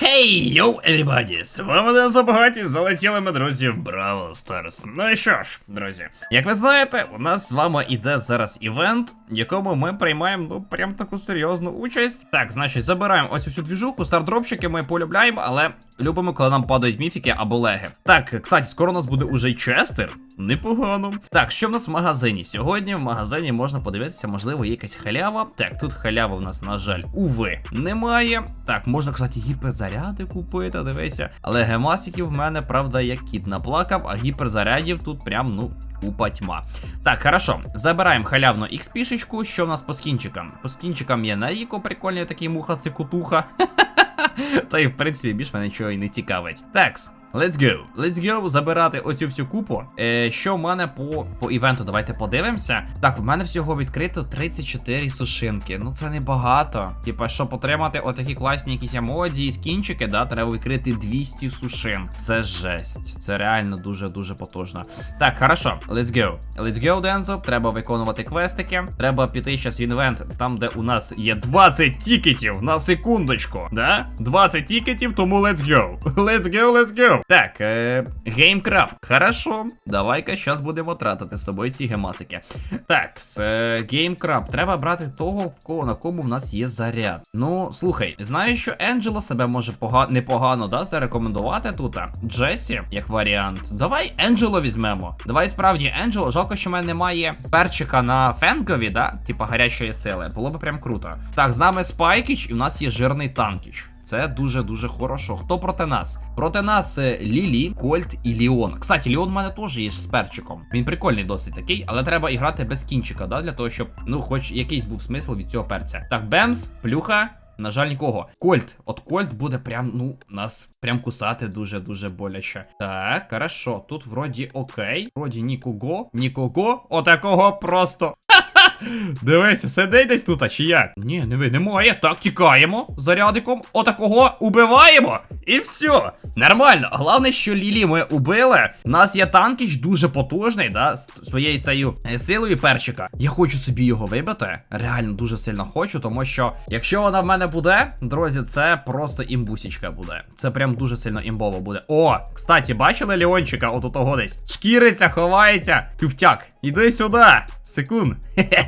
Хей, йоу, everybody! З вами Ден Забагаті, залетіли ми, друзі, в Бравл Старс. Ну і що ж, друзі, як ви знаєте, у нас з вами іде зараз івент, в якому ми приймаємо, ну, прям таку серйозну участь. Так, значить, забираємо ось цю двіжуху, стардропчики ми полюбляємо, але любимо, коли нам падають міфіки або леги. Так, кстати, скоро у нас буде уже й Честер. Непогано. Так, що в нас в магазині? Сьогодні в магазині можна подивитися, можливо, є якась халява. Так, тут халява в нас, на жаль, уви, немає. Так, можна, кстати, гіперзаряди купити, дивися. Але гемасиків в мене, правда, як кіт наплакав, а гіперзарядів тут прям, ну. Купа тьма. Так, хорошо. Забираємо халявну XP-шечку. Що в нас по скінчикам? По скінчикам є Наріко, прикольний такий муха цикутуха. Та й в принципі більш мене нічого і не цікавить. Такс. Let's go. Let's go забирати оцю всю купу. Е, що в мене по по івенту? Давайте подивимося. Так, в мене всього відкрито 34 сушинки. Ну це не багато. Типа, щоб отримати отакі класні якісь емодзі і скінчики, да, треба відкрити 200 сушин. Це жесть. Це реально дуже-дуже потужно. Так, хорошо, let's go. Let's go, Дензо. Треба виконувати квестики. Треба піти зараз в інвент, там, де у нас є 20 тікетів на секундочку. Да? 20 тікетів, тому let's go. Let's go, let's go. Так, е. Хорошо. Давай-ка зараз будемо тратити з тобою ці гемасики. Так, е, геймкраб. Треба брати того, в кого на кому в нас є заряд. Ну, слухай, знаю, що Енджело себе може пога непогано зарекомендувати тут. Джесі, як варіант. Давай Енджело візьмемо. Давай справді Енджело. Жалко, що в мене немає перчика на фенкові, да? Типа гарячої сили. Було б прям круто. Так, з нами Спайкіч, і у нас є жирний танкіч. Це дуже-дуже хорошо. Хто проти нас? Проти нас е, Лілі, Кольт і Ліон. Кстати, Ліон у мене теж є з перчиком. Він прикольний досить такий, але треба іграти без кінчика, да, для того, щоб, ну, хоч якийсь був смисл від цього перця. Так, Бемс, плюха. На жаль, нікого. Кольт. От Кольт буде прям, ну, нас прям кусати дуже-дуже боляче. Так, хорошо. Тут вроді окей. Вроді нікого. Нікого. Отакого просто. Дивися, сидить десь тут, а чи як? Ні, не ви, немає. Так, тікаємо зарядиком. Отакого убиваємо. І все. Нормально. Головне, що Лілі ми убили. У нас є танкіч дуже потужний, да, з своєю цією е, силою перчика. Я хочу собі його вибити. Реально дуже сильно хочу, тому що якщо вона в мене буде, друзі, це просто імбусічка буде. Це прям дуже сильно імбово буде. О, кстати, бачили Леончика от у того десь? Шкіриться, ховається. Тюфтяк, іди сюди. Секунд.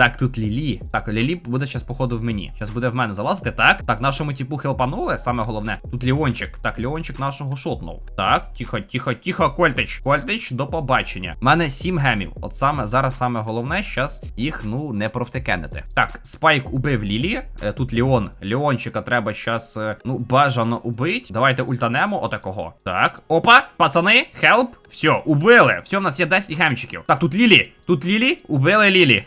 Так, тут Лілі. Так, Лілі буде зараз, походу, в мені. Зараз буде в мене залазити. Так, так, нашому типу хелпанули, саме головне. Тут Ліончик. Так, Ліончик нашого шотнув. Так, тихо, тихо, тихо, Кольтич. Кольтич, до побачення. У мене 7 гемів. От саме зараз саме головне, зараз їх, ну, не провтекенити. Так, Спайк убив Лілі. Е, Тут Ліон. Ліончика треба зараз, ну, бажано убить. Давайте ультанемо отакого. Так. Опа, пацани, хелп. Все, убили. Все, в нас є 10 гемчиків. Так, тут Лілі. Тут Лілі. Убили Лілі.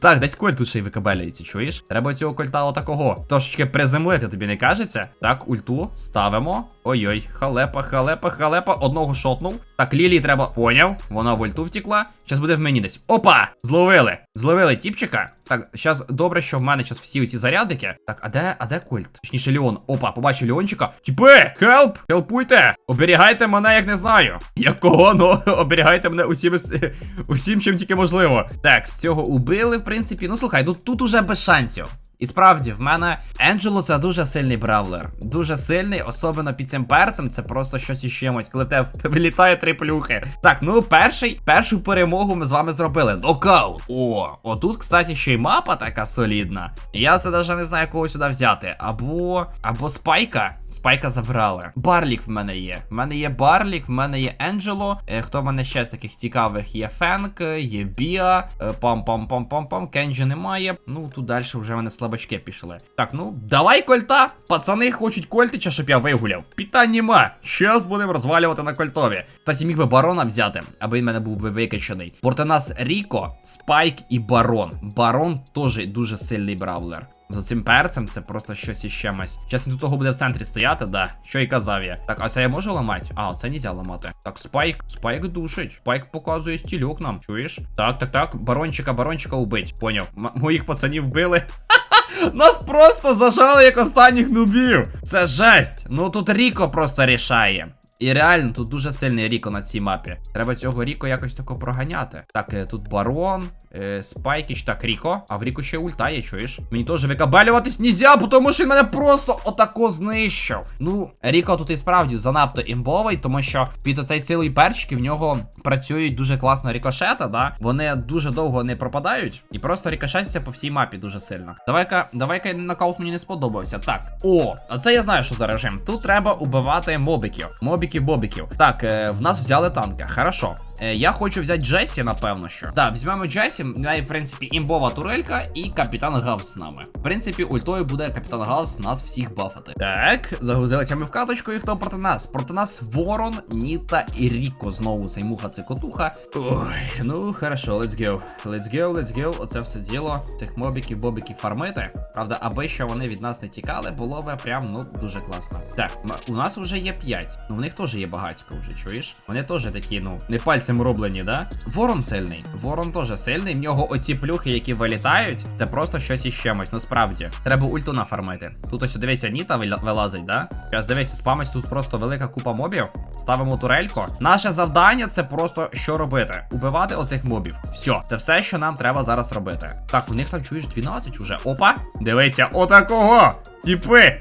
Так, десь кольт тут ще й викабелюється, чуєш? Треба цього кольта отакого. Трошечки приземлити, тобі не кажеться? Так, ульту ставимо. Ой-ой, халепа, халепа, халепа. Одного шотнув. Так, Лілі треба. Поняв. Вона в ульту втікла. Щас буде в мені десь. Опа! Зловили. Зловили тіпчика. Так, щас добре, що в мене щас всі ці зарядики. Так, а де, а де кольт? Точніше, Леон. Опа, побачив Леончика. Тіпи! Хелп! Хелпуйте! Оберігайте мене, як не знаю. Якого, ну, оберігайте мене усім, усім, чим тільки можливо. Так, з цього убили, в принципі. Ну слухай, ну тут уже без шансів. І справді, в мене Енджело це дуже сильний бравлер. Дуже сильний, особливо під цим перцем. Це просто щось із чимось, коли те вилітає три плюхи. Так, ну перший, першу перемогу ми з вами зробили. Нокаут. О, отут, кстати, ще й мапа така солідна. Я це навіть не знаю, кого сюди взяти. Або. Або спайка. Спайка забрали. Барлік в мене є. В мене є Барлік, в мене є Енджело. Е, хто в мене ще з таких цікавих? Є Фенк, є Біа. Е, Пам-пам-пам-пам-пам. Кенджі немає. Ну, тут далі вже в мене слабачки пішли. Так, ну, давай кольта. Пацани хочуть кольтича, щоб я вигуляв. Питань нема. Щас будемо розвалювати на кольтові. Кстати, міг би барона взяти, аби він мене був би викачаний. Проти нас Ріко, Спайк і Барон. Барон теж дуже сильний бравлер. За цим перцем це просто щось із чимось. Зараз він тут того буде в центрі стояти, да. Що і казав я. Так, а це я можу ламати? А, оце нельзя ламати. Так, спайк, спайк душить. Спайк показує стільок нам. Чуєш? Так, так, так. Барончика, барончика убить. Поняв. М моїх пацанів вбили. Нас просто зажали як останніх нубів. Це жесть. Ну тут Ріко просто рішає. І реально, тут дуже сильний Ріко на цій мапі. Треба цього Ріко якось тако проганяти. Так, е, тут барон, е, спайкіч, так, Ріко. А в Ріко ще ульта є, чуєш? Мені теж викабалюватись нельзя, тому що він мене просто отако знищив. Ну, Ріко тут і справді занадто імбовий, тому що під оцей силою перчики в нього працюють дуже класно рікошети, да? Вони дуже довго не пропадають і просто рікошетяться по всій мапі дуже сильно. Давай-ка, давай-ка нокаут мені не сподобався. Так. О, а це я знаю, що за режим. Тут треба убивати мобіків. Мобіків-бобіків. Так, е, в нас взяли танка. Хорошо. Е, я хочу взяти Джесі, напевно, що. Так, візьмемо Джесі, в в принципі, імбова турелька і капітан Гаус з нами. В принципі, ультою буде капітан Гаус нас всіх бафати. Так, загрузилися ми в каточку, і хто проти нас? Проти нас Ворон, Ніта і Ріко. Знову цей муха цикотуха. Ой, ну хорошо, let's go. Let's go, let's go. Оце все діло. Цих мобіків, бобіків фармити. Правда, аби що вони від нас не тікали, було би прям ну дуже класно. Так, у нас вже є 5. Ну в них теж є багатько вже, чуєш? Вони теж такі, ну, не пальцем роблені, да? Ворон сильний. Ворон теж сильний. В нього оці плюхи, які вилітають, це просто щось із чимось. Ну справді. Треба ульту нафармити. Тут ось дивися, Ніта вилазить, да? Зараз дивися, спамить тут просто велика купа мобів. Ставимо турельку. Наше завдання це просто що робити? Убивати оцих мобів. Все, це все, що нам треба зараз робити. Так, в них там чуєш 12 уже. Опа! Дивися, отакого! Тіпи!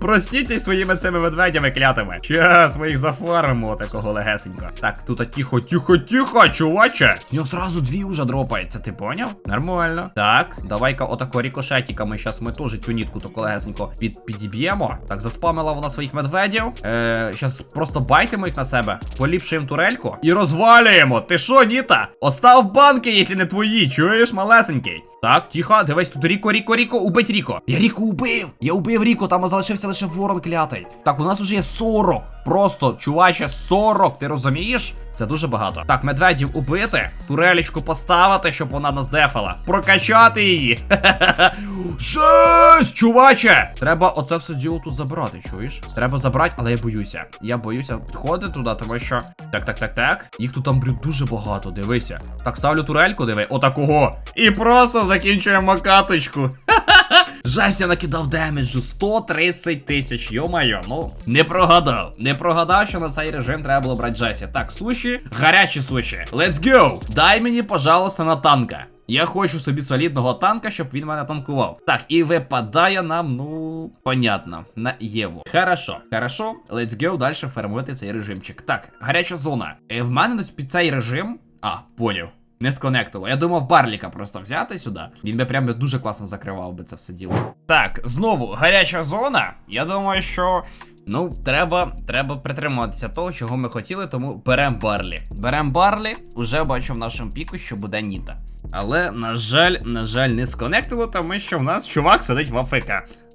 Просніться своїми цими ведмедями клятими. Щас ми їх зафармимо такого легесенько. Так, тут тихо, тихо, тихо, чуваче. З нього сразу дві уже дропається, ти поняв? Нормально. Так, давай-ка отако рікошетиками. Щас ми теж цю нітку тако легесенько під, підіб'ємо. Так, заспамила вона своїх медведів. Е, просто байтимо їх на себе, поліпшуємо турельку і розвалюємо. Ти що, Ніта? Остав банки, якщо не твої, чуєш, малесенький. Так, тихо, дивись, тут Ріко, Ріко, Ріко, убить Ріко. Я Ріко убив! Я убив Ріко, там залишився лише ворон клятий. Так, у нас уже є 40. Просто, чуваче, 40, ти розумієш? Це дуже багато. Так, медведів убити, турелічку поставити, щоб вона нас дефала. Прокачати її. Жесть, чуваче! Треба оце все діло тут забрати, чуєш? Треба забрати, але я боюся. Я боюся підходити туди, тому що. Так, так, так, так. Їх тут там блін, дуже багато, дивися. Так, ставлю турельку, диви, отакого. І просто закінчуємо каточку. Жесть, я накидав демеджу 130 тисяч, йо-майо, ну не прогадав. Не прогадав, що на цей режим треба було брати Джесі. Так, суші, гарячі суші. Let's go! Дай мені, пожалуйста, на танка. Я хочу собі солідного танка, щоб він мене танкував. Так, і випадає нам, ну, понятно, на Єву. Хорошо, хорошо, let's go далі фермувати цей режимчик. Так, гаряча зона. Е, в мене під цей режим. А, поняв. Не сконектило. Я думав Барліка просто взяти сюди. Він би прям дуже класно закривав би це все діло. Так, знову гаряча зона. Я думаю, що. Ну, треба треба притримуватися того, чого ми хотіли, тому беремо Барлі. Беремо Барлі, уже бачу в нашому піку, що буде Ніта. Але, на жаль, на жаль, не сконектило, тому що в нас чувак сидить в АФК.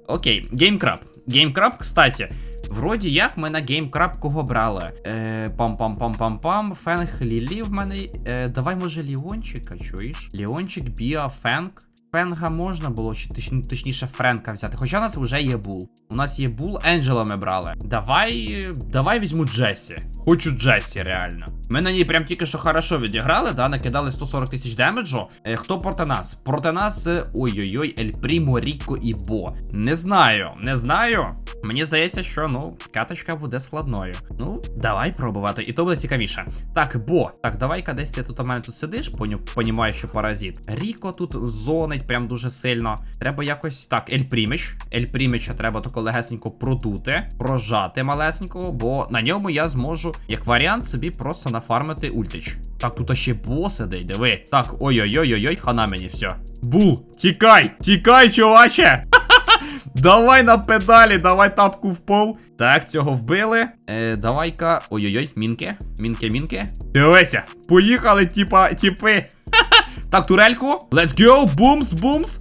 Окей, GameCrab. GameCrab, кстати. Вроді як ми на GameCrab кого брали. Е, пам-пам-пам-пам-пам. Фенг Лілі в мене. Е, давай, може, Ліончика, чуєш? Ліончик, Біа, Фенг. Фенга можна було, чи точ, точніше Френка взяти. Хоча у нас вже є бул. У нас є бул, Енджела ми брали. Давай. Давай візьму Джесі. Хочу Джесі, реально. Ми на ній прям тільки що хорошо відіграли, да, накидали 140 тисяч демеджу. Е, хто проти нас? Проти нас. е, Ой-ой-ой, Ель Прімо, Ріко і Бо. Не знаю, не знаю. Мені здається, що ну, каточка буде складною. Ну, давай пробувати, і то буде цікавіше. Так, Бо, так, давай-ка десь ти тут у мене тут сидиш, понімаю, що паразит. Ріко тут зонить прям дуже сильно. Треба якось так, Ель Пріміч. Ель Пріміча треба тако легесенько продути, прожати малесенького, бо на ньому я зможу, як варіант, собі просто нафармити ультич. Так, тут ще бо сидить, диви. Так, ой-ой-ой-ой, хана мені все. Бул, тікай, тікай, чуваче! Давай на педалі, давай тапку в пол. Так, цього вбили. Е, давай-ка. Ой-ой-ой, мінки. Мінки, мінки. Дивися, поїхали, типа, тіпи. Так, турельку. Let's go, бумс, бумс.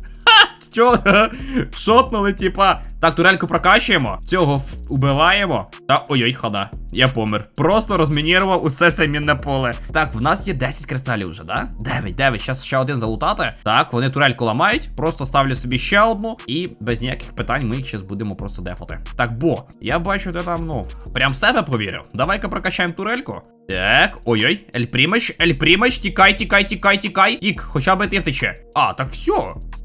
Що? Шотнули, типа. Так, турельку прокачуємо. Цього в- убиваємо. Та ой-ой, хана. Я помер. Просто розмінірував усе це мінне поле. Так, в нас є 10 кристалів вже, да? 9, 9. Щас ще один залутати. Так, вони турельку ламають. Просто ставлю собі ще одну. І без ніяких питань ми їх зараз будемо просто дефати. Так, бо, я бачу, ти там, ну, прям в себе повірив. Давай-ка прокачаємо турельку. Так, ой-ой, Ель Примач, Ель Примач, тікай, тікай, тікай, тікай. Тік, хоча б ти втече. А, так все.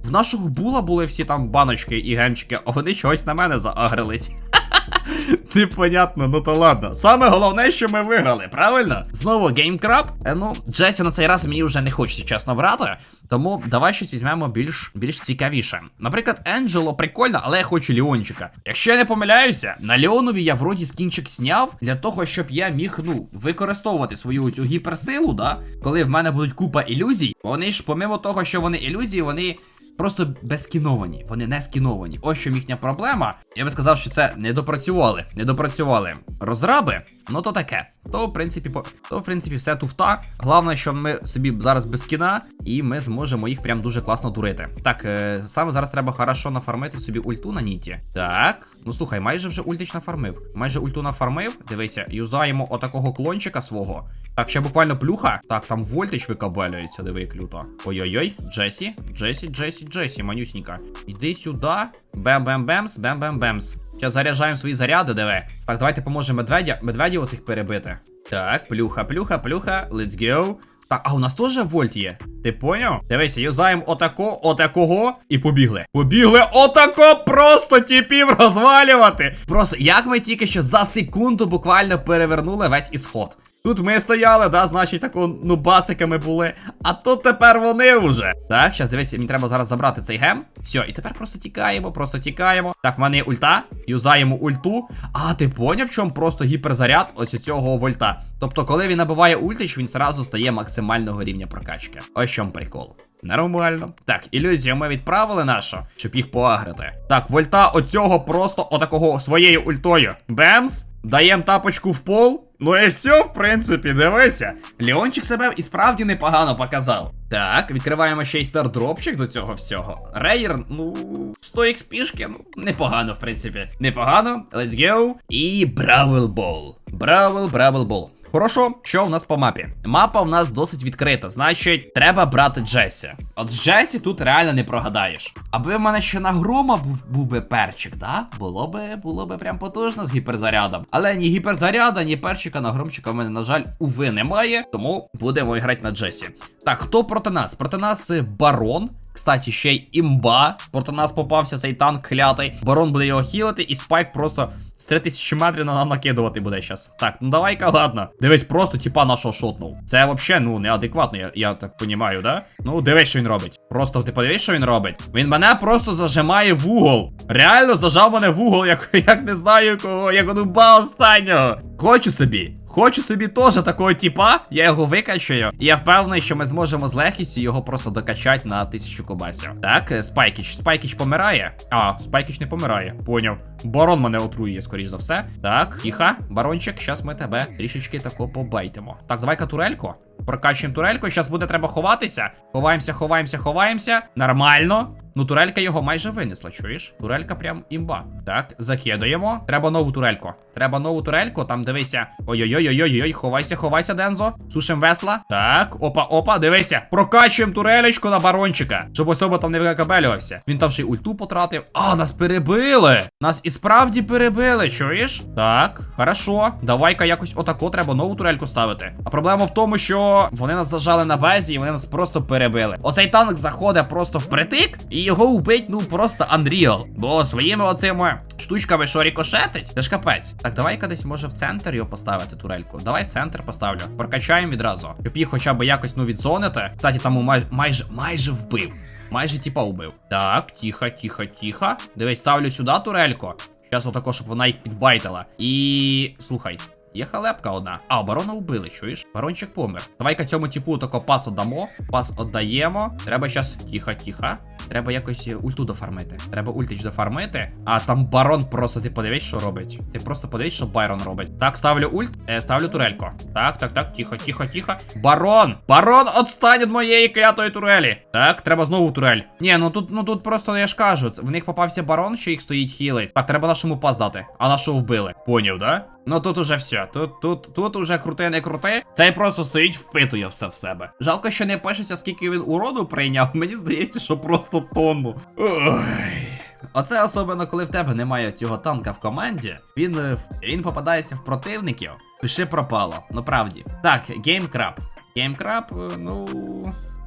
В нашого була були всі там баночки і гемчики, а вони чогось на мене заагрились. Непонятно, ну то ладно. Саме головне, що ми виграли, правильно? Знову GameCrab. Е, ну, Джесі на цей раз мені вже не хочеться, чесно брати. Тому давай щось візьмемо більш більш цікавіше. Наприклад, Енджело прикольно, але я хочу Леончика. Якщо я не помиляюся, на Леонові я вроді скінчик сняв для того, щоб я міг ну використовувати свою цю гіперсилу, да? Коли в мене будуть купа ілюзій, вони ж, помимо того, що вони ілюзії, вони. Просто безкіновані, вони не скіновані. Ось що їхня проблема. Я би сказав, що це не допрацювали. Не допрацювали розраби, ну то таке. То, в принципі, по то, в принципі, все туфта. Головне, що ми собі зараз без кіна, і ми зможемо їх прям дуже класно дурити. Так, е, саме зараз треба хорошо нафармити собі ульту на ніті. Так, ну слухай, майже вже ультич нафармив. Майже ульту нафармив. Дивися, юзаємо отакого клончика свого. Так, ще буквально плюха. Так, там вольтич викабелюється, диви, як люто. Ой-ой-ой, Джесі, Джесі, Джесі, Джесі, манюсінька. Іди сюди. Бем-бем-бемс, бем-бем-бемс. Зараз заряджаємо свої заряди, диви. Так, давайте поможемо медведя, медведів оцих перебити. Так, плюха, плюха, плюха, let's go. Так, а у нас теж вольт є. Ти поняв? Дивися, юзаємо отако, отакого і побігли. Побігли отако просто тіпів розвалювати. Просто як ми тільки що за секунду буквально перевернули весь ісход. Тут ми стояли, да, значить, тако, ну, басиками були. А тут тепер вони вже. Так, щас дивись, мені треба зараз забрати цей гем. Все, і тепер просто тікаємо, просто тікаємо. Так, в мене є ульта. Юзаємо ульту. А, ти поняв, в чому просто гіперзаряд ось у цього вольта. Тобто, коли він набиває ультич, він зразу стає максимального рівня прокачки. Ось чому прикол. Нормально. Так, ілюзію ми відправили нашу, щоб їх поагрити. Так, вольта оцього просто отакого своєю ультою. Бемс. Даємо тапочку в пол. Ну і все, в принципі, дивися. Леончик себе і справді непогано показав. Так, відкриваємо ще й стардропчик до цього всього. Рейер, ну, 100 XP, ну, непогано, в принципі. Непогано. Let's go. І Бравл Бол. Бравл, Бравл Бол. Хорошо, що в нас по мапі? Мапа в нас досить відкрита, значить, треба брати Джесі. От з Джесі тут реально не прогадаєш. Аби в мене ще на грома був, був би перчик, да? Було би, було би прям потужно з гіперзарядом. Але ні гіперзаряда, ні перчика на громчика в мене, на жаль, уви немає. Тому будемо грати на Джесі. Так, хто проти нас? Проти нас е, барон. Кстати, ще й імба. Проти нас попався цей танк клятий. Барон буде його хілити, і спайк просто з 3000 метрів на нам накидувати буде щас. Так, ну давай-ка, ладно. Дивись, просто типа нашого шотнув. Це взагалі, ну, неадекватно, я, я так понімаю, да? Ну, дивись, що він робить. Просто ти подивись, що він робить. Він мене просто зажимає в угол. Реально зажав мене в угол, як, як не знаю кого, як онуба останнього. Хочу собі. Хочу собі теж такого типа, я його викачаю. І я впевнений, що ми зможемо з легкістю його просто докачати на тисячу кубасів. Так, е, Спайкіч. Спайкіч помирає. А, Спайкіч не помирає. Поняв. Барон мене отруює, скоріш за все. Так, тихо, барончик, щас ми тебе трішечки тако побайтимо. Так, давай-ка турельку. Прокачуємо турельку, зараз буде треба ховатися. Ховаємося, ховаємося, ховаємося. Нормально. Ну, турелька його майже винесла, чуєш? Турелька прям імба. Так, закидуємо. Треба нову турельку. Треба нову турельку. Там дивися. Ой-ой-ой-ой-ой, ховайся, ховайся, Дензо. Сушим весла. Так, опа, опа, дивися. Прокачуємо турелечку на барончика. Щоб особо там не викабелювався. Він там ще й ульту потратив. А, нас перебили. Нас і справді перебили, чуєш? Так, хорошо. Давай-ка якось отако треба нову турельку ставити. А проблема в тому, що вони нас зажали на базі і вони нас просто перебили. Оцей танк заходить просто впритик, і його убить, ну просто Unreal. Бо своїми оцими штучками, що рікошетить, це ж капець. Так, давай-ка десь може в центр його поставити турельку. Давай в центр поставлю. Прокачаємо відразу. Щоб їх хоча б якось ну відзонити. Кстати, там у май... майже майже вбив. Майже типа убив. Так, тихо, тихо, тихо. Дивись, ставлю сюди турельку. Зараз отако, щоб вона їх підбайтила. І. слухай. Є халепка одна. А, барона вбили, чуєш? Барончик помер. Давай-ка цьому типу тако пас отдамо. Пас отдаємо. Треба щас. Тихо, тихо. Треба якось е, ульту дофармити. Треба ультич дофармити. А там барон просто ти подивись, що робить. Ти просто подивись, що Байрон робить. Так, ставлю ульт, е, ставлю турельку. Так, так, так, тихо, тихо, тихо. Барон! Барон, отстань від моєї клятої турелі. Так, треба знову турель. Ні, ну тут, ну тут просто я ж кажу, в них попався барон, що їх стоїть хілить. Так, треба нашому пас дати. А нашого вбили. Поняв, да? Ну тут уже все. Тут, тут, тут уже круте, не круте. Цей просто стоїть, впитує все в себе. Жалко, що не пишеться, скільки він уроду прийняв. Мені здається, що просто тонну. Ой. Оце особливо, коли в тебе немає цього танка в команді. Він е, він попадається в противників. Пиши пропало. Ну правді. Так. GameCrab, е, ну.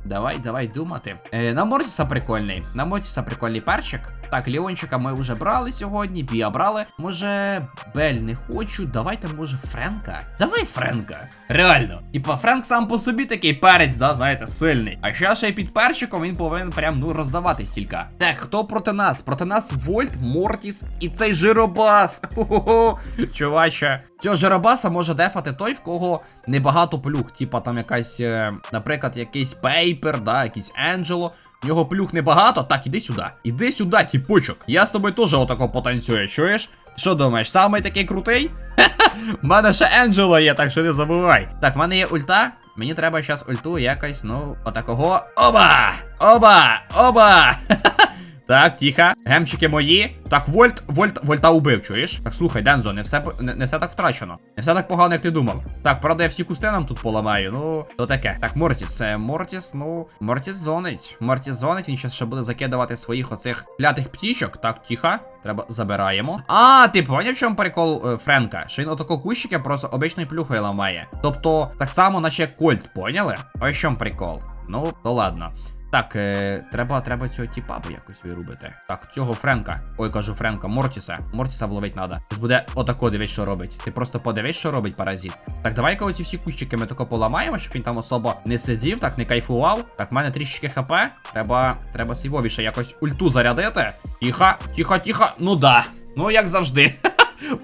Давай, давай думати. Е, на Мортіса прикольний. На Мортіса прикольний перчик. Так, Леончика ми вже брали сьогодні, Бія брали. Може, Бель не хочу. Давайте, може, Френка. Давай Френка. Реально. Типа, Френк сам по собі такий перець, да, знаєте, сильний. А ще ще й під перчиком він повинен прям ну роздавати стільки. Так, хто проти нас? Проти нас Вольт, Мортіс і цей Жиробас. Хо-хо-хо. Чуваче. Цього Жиробаса може дефати той, в кого небагато плюх. Типа там якась, е, наприклад, якийсь Пейпер, да, якийсь Енджело. В нього плюх небагато. Так, іди сюди. Іди сюди, тіпочок. Я з тобою теж отако потанцюю, чуєш? Що думаєш, самий такий крутий? В мене ще Енджело є, так що не забувай. Так, в мене є ульта. Мені треба зараз ульту якось, ну, отакого. Оба! Оба! Оба! Так, тихо. Гемчики мої. Так, Вольт, Вольт, Вольта убив, чуєш? Так, слухай, Дензо, не все не, не все так втрачено. Не все так погано, як ти думав. Так, правда, я всі кусти нам тут поламаю. Ну, то таке. Так, Мортіс, Мортіс, ну, Мортіс зонить. Мортіс зонить, він ще буде закидувати своїх оцих клятих птічок. Так, тихо. Треба забираємо. А, ти поняв, в чому прикол е, Френка? Що він отако кущики просто обичною плюхою ламає. Тобто, так само, наче Кольт, поняли? Ось в чому прикол. Ну, то ладно. Так, е, треба, треба цього тіпа якось вирубити. Так, цього Френка. Ой, кажу Френка, Мортіса. Мортіса вловить треба. Ось буде отако дивись, що робить. Ти просто подивись, що робить паразит. Так, давай-ка оці всі кущики ми тако поламаємо, щоб він там особо не сидів, так не кайфував. Так, в мене трішечки хп. Треба, треба сівовіше якось ульту зарядити. Тихо, тихо, тихо. Ну да. Ну як завжди.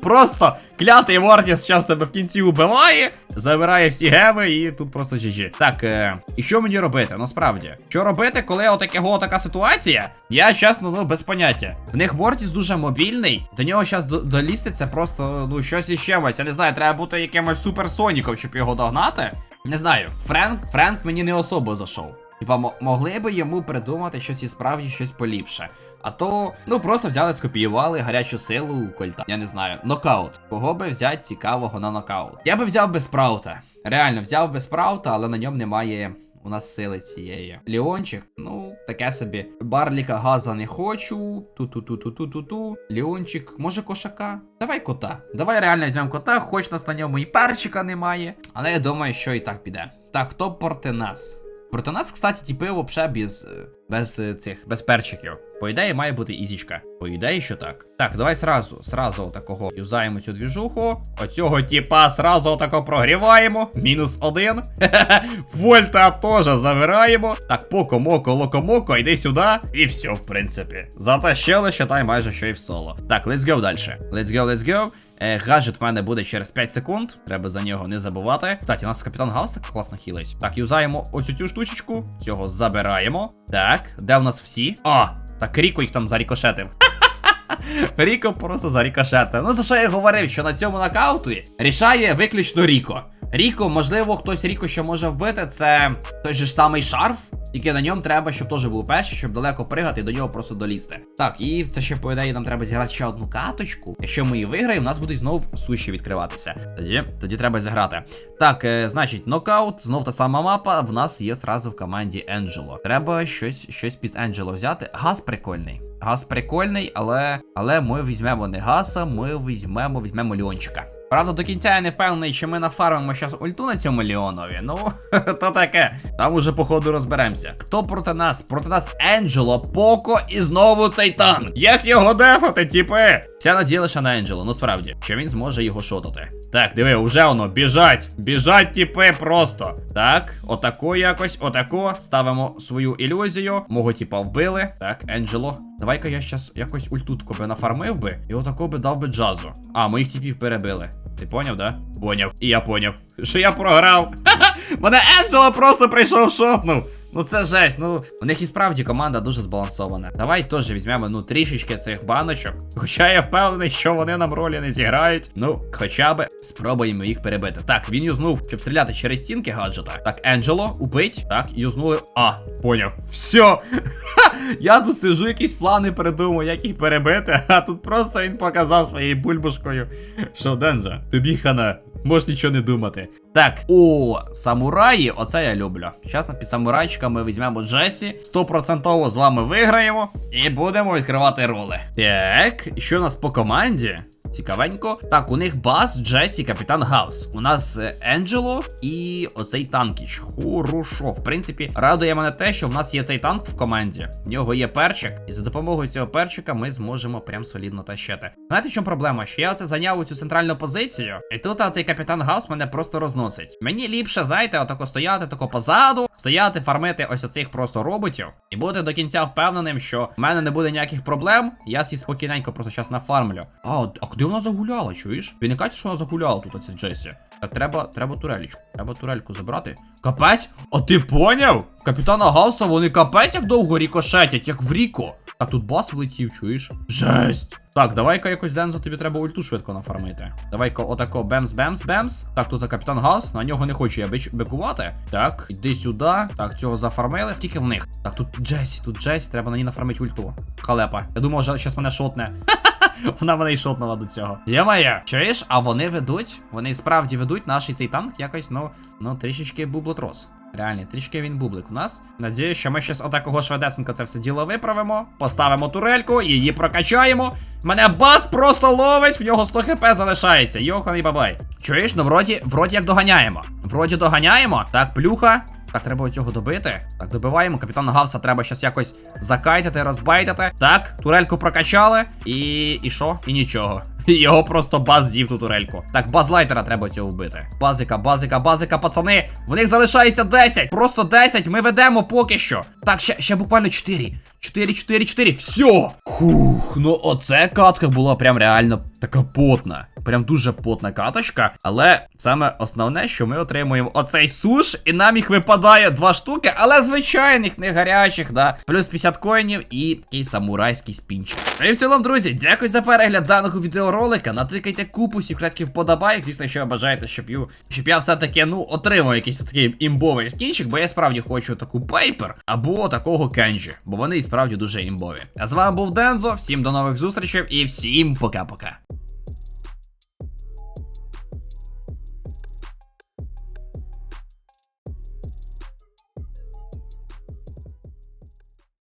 Просто клятий Мортіс зараз тебе в кінці убиває, забирає всі геми і тут просто GG. Так, е, і що мені робити? Насправді, що робити, коли отакого така ситуація? Я чесно, ну без поняття. В них Мортіс дуже мобільний. До нього зараз долізти це просто ну щось іще. Я не знаю, треба бути якимось суперсоніком, щоб його догнати. Не знаю, Френк, Френк мені не особо зайшов. Типа, могли би йому придумати щось і справді щось поліпше. А то, ну просто взяли, скопіювали гарячу силу у кольта. Я не знаю. Нокаут. Кого би взяти цікавого на нокаут? Я би взяв би спраута. Реально, взяв би спраута, але на ньому немає. У нас сили цієї. Ліончик, ну, таке собі. Барліка газа не хочу. Ту-ту-ту-ту-ту-ту-ту. Ліончик, може кошака? Давай кота. Давай реально візьмемо кота, хоч нас на ньому і перчика немає. Але я думаю, що і так піде. Так, хто проти нас? Проти нас, кстати, тіпи вообще без, без цих, без перчиків. По ідеї має бути ізічка. По ідеї, що так. Так, давай сразу, сразу отакого юзаємо цю двіжуху. Оцього тіпа сразу отако прогріваємо. Мінус один. Вольта теж забираємо. Так, поко, моко, локомоко, йди сюди. І все, в принципі. Затащили, считай, майже що і в соло. Так, let's go далі. Let's go, let's go. Е, гаджет в мене буде через 5 секунд. Треба за нього не забувати. Кстати, у нас капітан Галс так класно хілить. Так, юзаємо ось цю штучечку. Цього забираємо. Так, де у нас всі? А, так Ріко їх там зарікошетив. Ріко просто зарікошетив. Ну за що я говорив, що на цьому нокауті рішає виключно Ріко. Ріко, можливо, хтось Ріко ще може вбити, це той же ж самий шарф. Тільки на ньому треба, щоб теж був перший, щоб далеко пригати і до нього просто долізти. Так, і це ще по ідеї нам треба зіграти ще одну каточку. Якщо ми її виграємо, у нас будуть знов суші відкриватися. Тоді, тоді треба зіграти. Так, е, значить, нокаут, знов та сама мапа. В нас є зразу в команді Енджело. Треба щось, щось під Енджело взяти. Газ прикольний. Газ прикольний, але але ми візьмемо не гаса, ми візьмемо, візьмемо Леончика. Правда, до кінця я не впевнений, що ми нафармимо зараз ульту на цьому Ліонові. Ну, то таке. Там уже по ходу розберемося. Хто проти нас? Проти нас Енджело, Поко і знову цей танк. Як його дефати, тіпи? Вся надія лише на Енджело, ну справді, що він зможе його шотати. Так, диви, уже воно, біжать. Біжать тіпи просто. Так, отако якось, отако. Ставимо свою ілюзію. Мого тіпа вбили. Так, Енджело. Давай-ка я щас якось ультутку би нафармив би і отако би дав би джазу. А, моїх типів перебили. Ти поняв, да? Поняв. І я поняв. Що я програв. Мене Енджело просто прийшов шотнув. Ну це жесть, ну у них і справді команда дуже збалансована. Давай теж візьмемо ну трішечки цих баночок. Хоча я впевнений, що вони нам ролі не зіграють. Ну, хоча би спробуємо їх перебити. Так, він юзнув, щоб стріляти через стінки гаджета. Так, Енджело, убить. Так, юзнули. А, поняв. Все. Я тут сижу, якісь плани придумав, як їх перебити, а тут просто він показав своєю бульбушкою. Що, Денза, тобі хана, можеш нічого не думати. Так, о, самураї, оце я люблю. Зараз під самурайчиками візьмемо Джесі. 100% з вами виграємо і будемо відкривати роли. Так, що у нас по команді? Цікавенько. Так, у них Бас, Джесі, Капітан Гаус. У нас е, Енджело і оцей танкіч. Хорошо. В принципі, радує мене те, що в нас є цей танк в команді. В нього є перчик, і за допомогою цього перчика ми зможемо прям солідно тащити. Знаєте, в чому проблема? Що я оце зайняв у цю центральну позицію, і тут цей капітан Гаус мене просто розносить. Мені ліпше, знаєте, отако стояти тако позаду, стояти, фармити ось оцих просто роботів, і бути до кінця впевненим, що в мене не буде ніяких проблем. Я сі спокійненько просто зараз нафармлю. А, а куди вона загуляла, чуєш? Ви не кажете, що вона загуляла тут, оця Джесі? Так, треба, треба турелічку. Треба турельку забрати. Капець? А ти поняв? Капітана Гауса вони капець як довго рікошетять, як в Ріко. Так тут бас влетів, чуєш? Жесть! Так, давай-ка якось Дензо, тобі треба ульту швидко нафармити. Давай-ка отако бемс, бемс, бемс. Так, тут капітан Гаус, на нього не хочу я бич- бикувати. Так, йди сюди. Так, цього зафармили. Скільки в них? Так, тут Джесі, тут Джесі, треба на ній нафармити ульту. Халепа. Я думав, що зараз мене шотне. Вона мене й шотнула до цього. Моя. Чуєш? А вони ведуть, вони справді ведуть наш цей танк якось, ну, ну, трішечки бублотрос. Реально, трішки він бублик у нас. Надію, що ми щас отакого швидесенько це все діло виправимо. Поставимо турельку, її прокачаємо. Мене бас просто ловить, в нього 100 хп залишається. Йоханий бабай. Чуєш, ну вроді, вроді як доганяємо. Вроді доганяємо. Так, плюха. Так, треба цього добити. Так, добиваємо. Капітана Гавса треба щас якось закайтити, розбайтити. Так, турельку прокачали. І. І що? І нічого. Його просто баз з'їв ту турельку. Так, базлайтера треба цього вбити. Базика, базика, базика, пацани. В них залишається 10. Просто 10. Ми ведемо поки що. Так, ще, ще буквально 4. 4, 4, 4. Все. Хух, ну оце катка була прям реально така потна. Прям дуже потна каточка. Але саме основне, що ми отримуємо оцей суш, і нам їх випадає два штуки, але звичайних, не гарячих, да. Плюс 50 коїнів і такий самурайський спінчик. Ну і в цілому, друзі, дякую за перегляд даного відеоролика. Натикайте купу секретських вподобайок. Звісно, якщо ви бажаєте, щоб я, щоб я все-таки ну отримав якийсь такий імбовий скінчик, бо я справді хочу таку пейпер або такого кенджі, бо вони і справді дуже імбові. А з вами був Дензо. Всім до нових зустрічей і всім пока-пока.